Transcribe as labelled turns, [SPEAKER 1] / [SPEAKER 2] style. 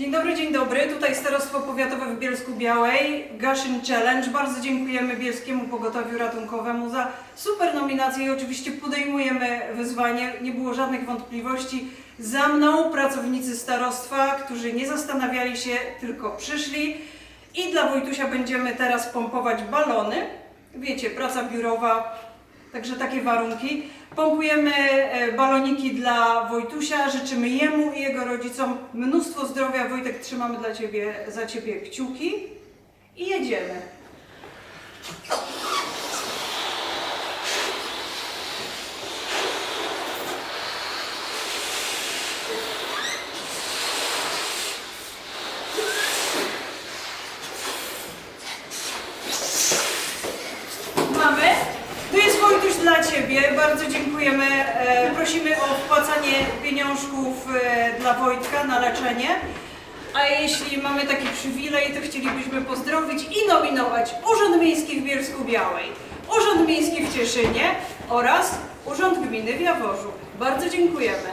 [SPEAKER 1] Dzień dobry, dzień dobry. Tutaj Starostwo Powiatowe w Bielsku Białej, Gaszyn Challenge. Bardzo dziękujemy Bielskiemu Pogotowiu Ratunkowemu za super nominację i oczywiście podejmujemy wyzwanie. Nie było żadnych wątpliwości. Za mną pracownicy starostwa, którzy nie zastanawiali się, tylko przyszli. I dla Wojtusia będziemy teraz pompować balony. Wiecie, praca biurowa, Także takie warunki. Pompujemy e, baloniki dla Wojtusia. Życzymy jemu i jego rodzicom mnóstwo zdrowia. Wojtek, trzymamy dla ciebie, za ciebie kciuki i jedziemy. Dla Ciebie. Bardzo dziękujemy. E, prosimy o wpłacanie pieniążków e, dla Wojtka na leczenie. A jeśli mamy taki przywilej, to chcielibyśmy pozdrowić i nominować Urząd Miejski w Bielsku Białej, Urząd Miejski w Cieszynie oraz Urząd Gminy w Jaworzu. Bardzo dziękujemy.